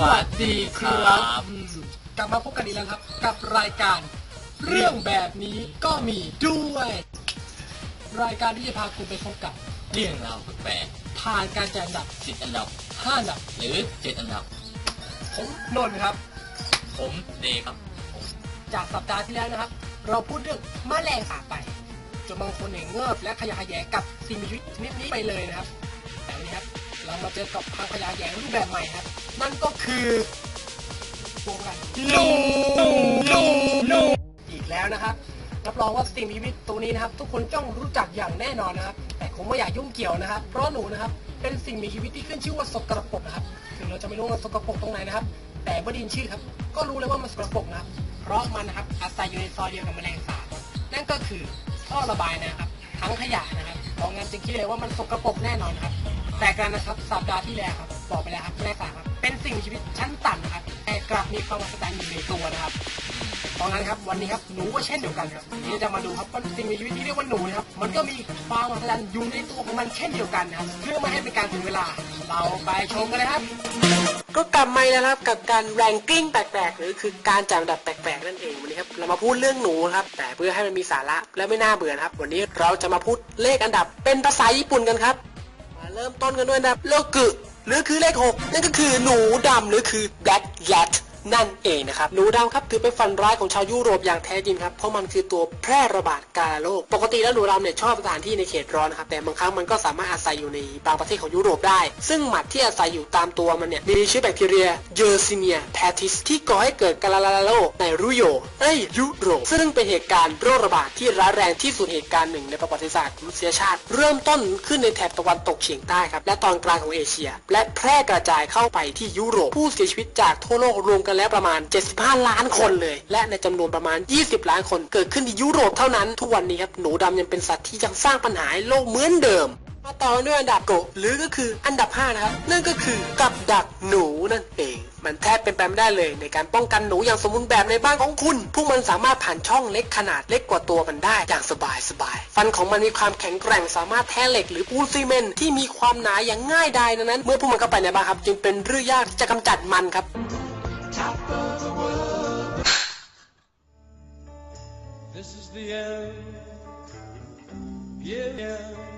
วัสดีครับ กลับมาพบกันอีกแล้วครับ กับรายการ เรื่องแบบนี้ก็มีด้วย รายการที่จะพาคุณไปพบกับ เรื่องราวแปลกผ่านการจัดอันดับสิบอันดับ5อันดับหรือเจ็ดอันดับ ผมนนท์ครับ ผมเดย์ครับ จากสัปดาห์ที่แล้วนะครับ เราพูดเรื่องแมลงสาบไปจนบางคนเนี่ยเงิบและขยะแขยงกับสิ่งมีชีวิตชนิดนี้ไปเลยนะครับแต่วันนี้ครับ เรามาเจอกับความขยะแขยงรูปแบบใหม่ครับ นั่นก็คือพวกอะไรหนูหนูหนูอีกแล้วนะครับ รับรองว่าสิ่งมีชีวิตตัวนี้นะครับ ทุกคนจ้องรู้จักอย่างแน่นอนนะครับ แต่คงไม่อยากยุ่งเกี่ยวนะครับ เพราะหนูนะครับ เป็นสิ่งมีชีวิตที่ขึ้นชื่อว่าสกปรกนะครับ ถึงเราจะไม่รู้ว่าสกปรกตรงไหนนะครับ แต่เมื่อได้ยินชื่อครับ ก็รู้เลยว่ามันสกปรกนะครับ เพราะมันนะครับอาศัยอยู่ในซอยเดียวกับแมลงสาบ นั่นก็คือท่อระบายนะครับ ทั้งขยะนะครับเพราะงั้นจึงคิดเลยว่ามันสกปรกแน่นอนครับ แต่กันนะครับสัปดาห์ที่แล้วครับบอกไปแล้วครับแมลงสาบครับเป็นสิ่งมีชีวิตชั้นต่ำนะครับแต่กลับมีความมหัศจรรย์อยู่ในตัวนะครับเพราะงั้นครับวันนี้ครับหนูก็เช่นเดียวกันครับที่จะมาดูครับว่าสิ่งมีชีวิตที่เรียกว่าหนูนะครับมันก็มีความมหัศจรรย์อยู่ในตัวของมันเช่นเดียวกันนะครับเพื่อไม่ให้เป็นการถึงเวลาเราไปชมกันเลยครับ ก็กลับมาอีกแล้วครับกับการแรงกิ้งแปลกๆหรือคือการจัดอันดับแปลกๆนั่นเองวันนี้ครับเรามาพูดเรื่องหนูครับแต่เพื่อให้มันมีสาระและไม่น่าเบื่อครับ วันนี้เราจะมาพูดเลขอันดับเป็นภาษาญี่ปุ่นกันครับ เริ่มต้นกันด้วยนะโลกุหรือคือเลข 6 นั่นก็คือหนูดำหรือคือ black rat นั่นเองนะครับหนูดำครับถือเป็นฝันร้ายของชาวยุโรปอย่างแท้จริงครับเพราะมันคือตัวแพร่ระบาดกาโรคปกติแล้วหนูดำเนี่ยชอบสถานที่ในเขตร้อนนะครับแต่บางครั้งมันก็สามารถอาศัยอยู่ในบางประเทศของยุโรปได้ ซึ่งหมัดที่อาศัยอยู่ตามตัวมันเนี่ยมีเชื้อแบคทีเรียเยอร์ซิเนียแพทิสที่ก่อให้เกิดกาลาลาโรคในรุโยเอ้ยยุโรปซึ่งเป็นเหตุการณ์โรคระบาดที่ร้ายแรงที่สุดเหตุการณ์หนึ่งในประวัติศาสตร์มนุษยชาติ เริ่มต้นขึ้นในแถบตะวันตกเฉียงใต้ครับและตอนกลางของเอเชีย และแพร่กระจายเข้าไปที่ยุโรปผู้เสียชีวิตจากทั่วโลกรวมกันแล้วประมาณ 75 ล้านคนเลย และในจำนวนประมาณ 20 ล้านคนเกิดขึ้นที่ยุโรปเท่านั้น ทุกวันนี้ครับหนูดำยังเป็นสัตว์ที่ยังสร้างปัญหาให้โลกเหมือนเดิม มาต่อด้วยอันดับโกหรือก็คืออันดับ 5 นะครับ นั่นก็คือกับดักหนูนั่นเองมันแทบเป็นไปไม่ได้เลยในการป้องกันหนูอย่างสมบูรณ์แบบในบ้านของคุณ พวกมันสามารถผ่านช่องเล็กขนาดเล็กกว่าตัวมันได้อย่างสบายสบายๆฟันของมันมีความแข็งแกร่งสามารถแทะเหล็กหรือปูนซีเมนที่มีความหนาอย่างง่ายดายนั้น เมื่อพวกมันเข้าไปในบ้านครับ จึงเป็นเรื่องยากที่จะกำจัดมันครับ yeah, yeah. yeah.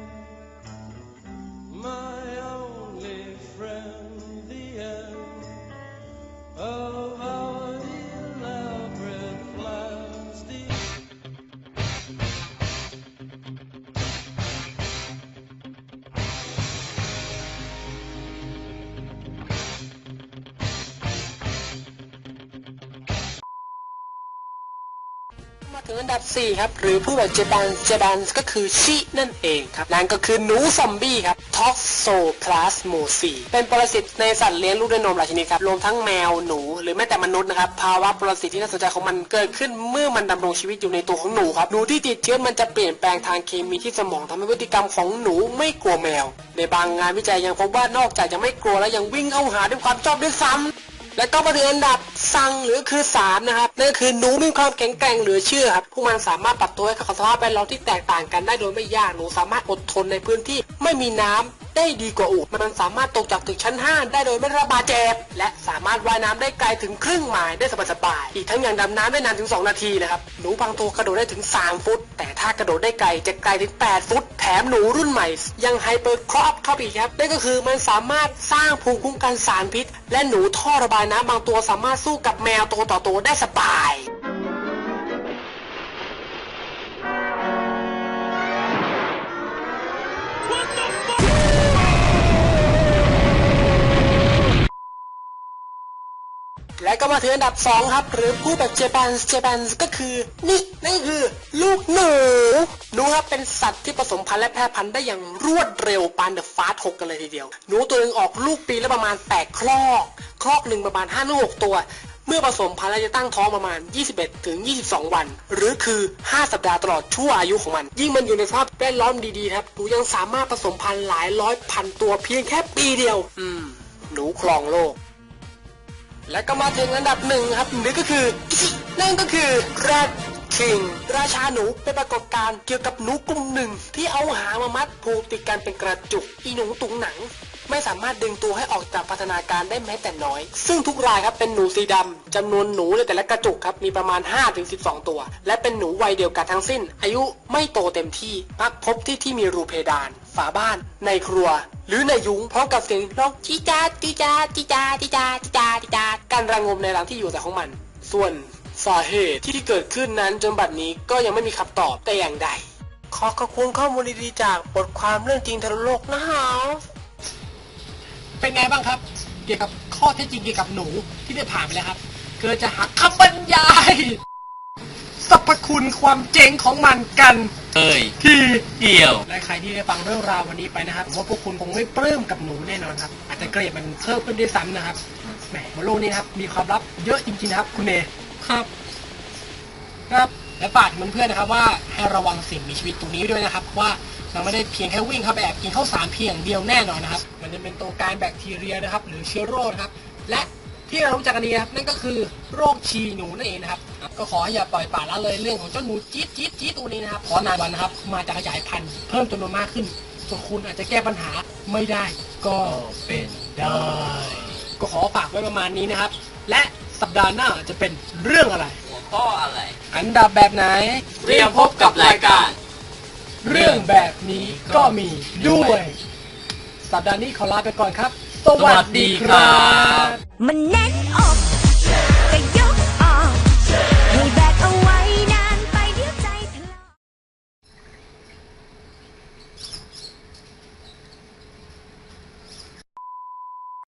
มาถึงอันดับ 4 ครับ หรือผู้แบบเจแปนเจแปนก็คือชินั่นเองครับนั่นก็คือหนูซอมบี้ครับท็อกโซพลาสโมซีเป็นปรสิตในสัตว์เลี้ยงลูกด้วยนมหลายชนิดครับรวมทั้งแมวหนูหรือแม้แต่มนุษย์นะครับภาวะปรสิตที่น่าสนใจของมันเกิดขึ้นเมื่อมันดำรงชีวิตอยู่ในตัวของหนูครับหนูที่ติดเชื้อมันจะเปลี่ยนแปลงทางเคมีที่สมองทำให้พฤติกรรมของหนูไม่กลัวแมว ในบางงานวิจัยยังพบว่านอกจากจะไม่กลัวแล้วยังวิ่งเข้าหาด้วยความชอบด้วยซ้ำและก็มาถึงอันดับซังหรือคือสามนะครับ นั่นคือหนูมีความแข็งแกร่งเหลือเชื่อครับพวกมันสามารถปรับตัวให้เข้ากับสภาพแวดล้อมที่แตกต่างกันได้โดยไม่ยากหนูสามารถอดทนในพื้นที่ไม่มีน้ำได้ดีกว่าอูฐมันสามารถตกจากตึกชั้น 5 ได้โดยไม่รับบาดเจ็บ และสามารถว่ายน้ำได้ไกลถึงครึ่งไมล์ได้สบายๆ อีกทั้งยังดำน้ำได้นานถึง 2 นาทีนะครับ หนูบางตัวกระโดดได้ถึง 3 ฟุต แต่ถ้ากระโดดได้ไกลจะไกลถึง 8 ฟุต แถมหนูรุ่นใหม่ ยังไฮเปอร์ครอปเข้าไปอีกครับ นั่นก็คือมันสามารถสร้างภูมิคุ้มกันสารพิษ และหนูท่อระบายน้ำบางตัวสามารถสู้กับแมวตัวต่อตัวได้สบายและก็มาถึงอันดับ 2 ครับ หรือผู้แบบเจแปนเจแปนก็คือ นี่นั่นก็คือ ลูกหนูหนูครับเป็นสัตว์ที่ผสมพันธุ์และแพร่พันธุ์ได้อย่างรวดเร็วปานเดอะฟาสหกกันเลยทีเดียว หนูตัวหนึงออกลูกปีละประมาณ 8 คลอก คลอกหนึ่งประมาณ5ถึง6ตัว เมื่อผสมพันธุ์แล้วจะตั้งท้องประมาณ 21 ถึง 22 วัน หรือคือ 5 สัปดาห์ตลอดชั่วอายุของมัน ยิ่งมันอยู่ในสภาพแวดล้อมดีๆครับหนูยังสามารถผสมพันธุ์หลายร้อยพันตัวเพียงแค่ปีเดียว อืม หนูครองโลก และก็มาถึงอันดับหนึ่งครับหรือก็คือ นั่นก็คือ Rat King ราชาหนูเป็นปรากฏการณ์เกี่ยวกับหนูกลุ่มหนึ่งที่เอาหางมามัดผูกติดกันเป็นกระจุกอีหนูตุงหนัง ไม่สามารถดึงตัวให้ออกจากพัฒนาการได้แม้แต่น้อย ซึ่งทุกรายครับเป็นหนูสีดำจำนวนหนูในแต่ละกระจุกครับมีประมาณ 5-12 ตัว และเป็นหนูวัยเดียวกันทั้งสิ้น อายุไม่โตเต็มที่มักพบที่ที่มีรูเพดาน ฝาบ้าน ในครัว หรือในยุ้งพร้อมกับเสียงร้องจีจาจีจาจีจาจีจาจีจาจีจาการระงมในรังที่อยู่แต่ของมัน ส่วนสาเหตุที่เกิดขึ้นนั้นจนบัดนี้ก็ยังไม่มีคำตอบแต่อย่างใด ขอขอบคุณข้อมูลดีๆจากบทความเรื่องจริงทะลุโลกนะฮะ เป็นไงบ้างครับ เกี่ยวกับข้อเท็จจริงเกี่ยวกับหนูที่ได้ผ่านไปแล้วครับเกิดจะหาคำบรรยายสรรพคุณความเจ๋งของมันกันเอ้ยที่เดี่ยว และใครที่ได้ฟังเรื่องราววันนี้ไปนะครับผมว่าพวกคุณคงไม่ปลื้มกับหนูแน่นอนครับ อาจจะเกลียดมันเพิ่มขึ้นด้วยซ้ำนะครับแหมบนโลกนี้นะครับมีความลับเยอะจริงๆนะครับ คุณเนครับ ครับและฝากถึงเพื่อนๆนะครับว่าให้ระวังสิ่งมีชีวิตตรงนี้ด้วยนะครับ ว่าเราไม่ได้เพียงแค่วิ่งเข้าไปแอบกินข้าวสารเพียงเดียวแน่นอนนะครับมัน จะเป็นตัวการแบคทีเรียนะครับ หรือเชื้อโรคนะครับ และที่เรารู้จักกันดีนะครับนั่นก็คือโรคชีหนูนั่นเองนะครับ ก็ขอให้อย่าปล่อยปละละเลยเรื่องของเจ้าหนูจี๊ดจี๊ดจี๊ดตัวนี้นะครับเพราะนานวันนะครับ มาจะขยายพันธุ์เพิ่มจำนวนมากขึ้นส่วนคุณอาจจะแก้ปัญหาไม่ได้ ก็เป็นได้ ก็ขอฝากไว้ประมาณนี้นะครับ และสัปดาห์หน้าจะเป็นเรื่องอะไร หัวข้ออะไร อันดับแบบไหนเตรียมพบกับรายการ เรื่องแบบนี้ก็มีด้วย สัปดาห์นี้ขอลาไปก่อนครับ สวัสดีครับ มันแน่นอก